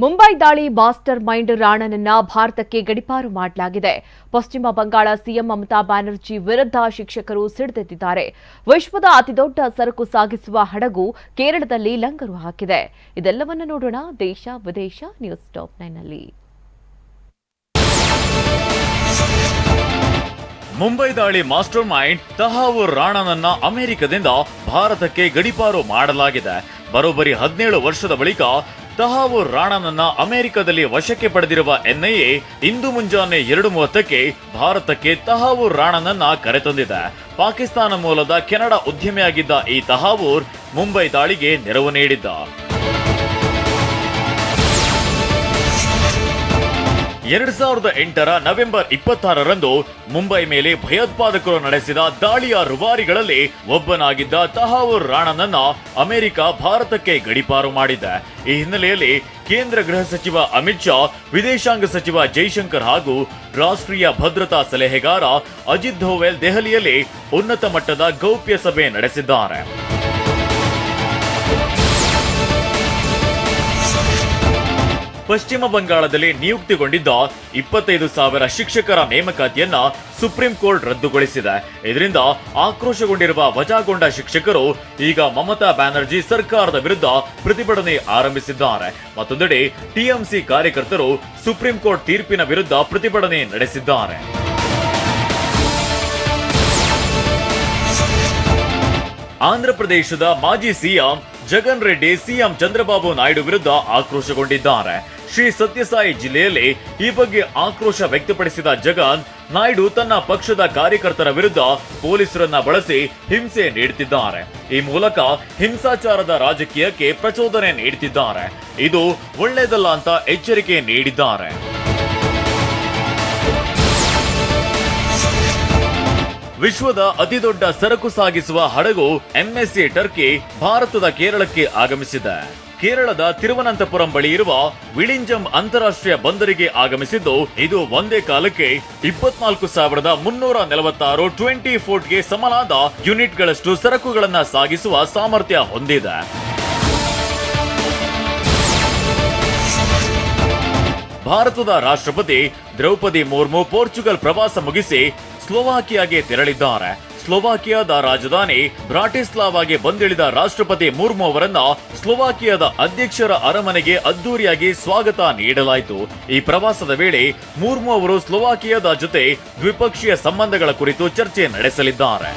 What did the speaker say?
ಮುಂಬೈ ದಾಳಿ master mind ರಾಣನನ್ನ ಭಾರತಕ್ಕೆ ಗಡಿಪಾರು ಮಾಡಲಾಗಿದೆ. ಪಶ್ಚಿಮ ಬಂಗಾಳ ಸಿಎಂ ಮಮತಾ ಬ್ಯಾನರ್ಜಿ ವಿರುದ್ಧ ಶಿಕ್ಷಕರು ಸಿಡಿದೆದ್ದಿದ್ದಾರೆ ವಿಶ್ವದ ಅತಿದೊಡ್ಡ ಸರಕು ಸಾಗಿಸುವ ಹಡಗು ಕೇರಳದಲ್ಲಿ ಲಂಗರು ಹಾಕಿದೆ. ಇದೆಲ್ಲವನ್ನು ನೋಡೋಣ. ದೇಶ ವಿದೇಶ ನ್ಯೂಸ್ ಟಾಪ್ ನೈನ್ನಲ್ಲಿ ಮುಂಬೈ ದಾಳಿ ಮಾಸ್ಟರ್ ಮೈಂಡ್ ತಹಾವೂರ್ ರಾಣನನ್ನ ಅಮೆರಿಕದಿಂದ ಭಾರತಕ್ಕೆ ಗಡಿಪಾರು ಮಾಡಲಾಗಿದೆ. ಬರೋಬ್ಬರಿ ಹದಿನೇಳು ವರ್ಷದ ಬಳಿಕ ತಹಾವೂರ್ ರಾಣನನ್ನ ಅಮೆರಿಕದಲ್ಲಿ ವಶಕ್ಕೆ ಪಡೆದಿರುವ ಎನ್ಐಎ ಇಂದು ಮುಂಜಾನೆ ಎರಡು ಮೂವತ್ತಕ್ಕೆ ಭಾರತಕ್ಕೆ ತಹಾವೂರ್ ರಾಣನನ್ನ ಕರೆತಂದಿದೆ ಪಾಕಿಸ್ತಾನ ಮೂಲದ ಕೆನಡಾ ಉದ್ಯಮಿಯಾಗಿದ್ದ ಈ ತಹಾವೂರ್ ಮುಂಬೈ ದಾಳಿಗೆ ನೆರವು ನೀಡಿದ್ದ. ಎರಡ್ ಸಾವಿರದ ಎಂಟರ ನವೆಂಬರ್ ಇಪ್ಪತ್ತಾರರಂದು ಮುಂಬೈ ಮೇಲೆ ಭಯೋತ್ಪಾದಕರು ನಡೆಸಿದ ದಾಳಿಯ ರುವಾರಿಗಳಲ್ಲಿ ಒಬ್ಬನಾಗಿದ್ದ ತಹಾವೂರ್ ರಾಣನನ್ನ ಅಮೆರಿಕ ಭಾರತಕ್ಕೆ ಗಡಿಪಾರು ಮಾಡಿದೆ. ಈ ಹಿನ್ನೆಲೆಯಲ್ಲಿ ಕೇಂದ್ರ ಗೃಹ ಸಚಿವ ಅಮಿತ್ ಶಾ, ವಿದೇಶಾಂಗ ಸಚಿವ ಜೈಶಂಕರ್ ಹಾಗೂ ರಾಷ್ಟ್ರೀಯ ಭದ್ರತಾ ಸಲಹೆಗಾರ ಅಜಿತ್ ಧೋವೆಲ್ ದೆಹಲಿಯಲ್ಲಿ ಉನ್ನತ ಮಟ್ಟದ ಗೌಪ್ಯ ಸಭೆ ನಡೆಸಿದ್ದಾರೆ. ಪಶ್ಚಿಮ ಬಂಗಾಳದಲ್ಲಿ ನಿಯುಕ್ತಿಗೊಂಡಿದ್ದ ಇಪ್ಪತ್ತೈದು ಸಾವಿರ ಶಿಕ್ಷಕರ ನೇಮಕಾತಿಯನ್ನ ಸುಪ್ರೀಂ ಕೋರ್ಟ್ ರದ್ದುಗೊಳಿಸಿದೆ. ಇದರಿಂದ ಆಕ್ರೋಶಗೊಂಡಿರುವ ವಜಾಗೊಂಡ ಶಿಕ್ಷಕರು ಈಗ ಮಮತಾ ಬ್ಯಾನರ್ಜಿ ಸರ್ಕಾರದ ವಿರುದ್ಧ ಪ್ರತಿಭಟನೆ ಆರಂಭಿಸಿದ್ದಾರೆ. ಮತ್ತೊಂದೆಡೆ ಟಿಎಂಸಿ ಕಾರ್ಯಕರ್ತರು ಸುಪ್ರೀಂ ಕೋರ್ಟ್ ತೀರ್ಪಿನ ವಿರುದ್ಧ ಪ್ರತಿಭಟನೆ ನಡೆಸಿದ್ದಾರೆ. ಆಂಧ್ರಪ್ರದೇಶದ ಮಾಜಿ ಸಿಎಂ ಜಗನ್ ರೆಡ್ಡಿ, ಸಿಎಂ ಚಂದ್ರಬಾಬು ನಾಯ್ಡು ವಿರುದ್ಧ ಆಕ್ರೋಶಗೊಂಡಿದ್ದಾರೆ. ಶ್ರೀ ಸತ್ಯಸಾಯಿ ಜಿಲ್ಲೆಯಲ್ಲಿ ಈ ಬಗ್ಗೆ ಆಕ್ರೋಶ ವ್ಯಕ್ತಪಡಿಸಿದ ಜಗನ್, ನಾಯ್ಡು ತನ್ನ ಪಕ್ಷದ ಕಾರ್ಯಕರ್ತರ ವಿರುದ್ಧ ಪೊಲೀಸರನ್ನ ಬಳಸಿ ಹಿಂಸೆ ನೀಡುತ್ತಿದ್ದಾರೆ. ಈ ಮೂಲಕ ಹಿಂಸಾಚಾರದ ರಾಜಕೀಯಕ್ಕೆ ಪ್ರಚೋದನೆ ನೀಡುತ್ತಿದ್ದಾರೆ. ಇದು ಒಳ್ಳೆಯದಲ್ಲ ಅಂತ ಎಚ್ಚರಿಕೆ ನೀಡಿದ್ದಾರೆ. ವಿಶ್ವದ ಅತಿದೊಡ್ಡ ಸರಕು ಸಾಗಿಸುವ ಹಡಗು ಎಂಎಸ್ಸಿ ಟರ್ಕಿ ಭಾರತದ ಕೇರಳಕ್ಕೆ ಆಗಮಿಸಿದೆ. ಕೇರಳದ ತಿರುವನಂತಪುರಂ ಬಳಿ ಇರುವ ವಿಳಿಂಜಂ ಅಂತಾರಾಷ್ಟ್ರೀಯ ಬಂದರಿಗೆ ಆಗಮಿಸಿದ್ದು, ಇದು ಒಂದೇ ಕಾಲಕ್ಕೆ ಇಪ್ಪತ್ನಾಲ್ಕು ಸಾವಿರದ ಮುನ್ನೂರ ನಲವತ್ತಾರು ಟ್ವೆಂಟಿ ಫೋರ್ಟ್ಗೆ ಸಮನಾದ ಯೂನಿಟ್ಗಳಷ್ಟು ಸರಕುಗಳನ್ನು ಸಾಗಿಸುವ ಸಾಮರ್ಥ್ಯ ಹೊಂದಿದೆ. ಭಾರತದ ರಾಷ್ಟ್ರಪತಿ ದ್ರೌಪದಿ ಮುರ್ಮು ಪೋರ್ಚುಗಲ್ ಪ್ರವಾಸ ಮುಗಿಸಿ ಸ್ಲೋವಾಕಿಯಾಗೆ ತೆರಳಿದ್ದಾರೆ. ಸ್ಲೋವಾಕಿಯಾದ ರಾಜಧಾನಿ ಬ್ರಾಟಿಸ್ಲಾವಾಗೆ ಬಂದಿಳಿದ ರಾಷ್ಟ್ರಪತಿ ಮುರ್ಮು ಅವರನ್ನ ಸ್ಲೋವಾಕಿಯಾದ ಅಧ್ಯಕ್ಷರ ಅರಮನೆಗೆ ಅದ್ದೂರಿಯಾಗಿ ಸ್ವಾಗತ ನೀಡಲಾಯಿತು. ಈ ಪ್ರವಾಸದ ವೇಳೆ ಮುರ್ಮು ಅವರು ಸ್ಲೋವಾಕಿಯಾದ ಜೊತೆ ದ್ವಿಪಕ್ಷೀಯ ಸಂಬಂಧಗಳ ಕುರಿತು ಚರ್ಚೆ ನಡೆಸಲಿದ್ದಾರೆ.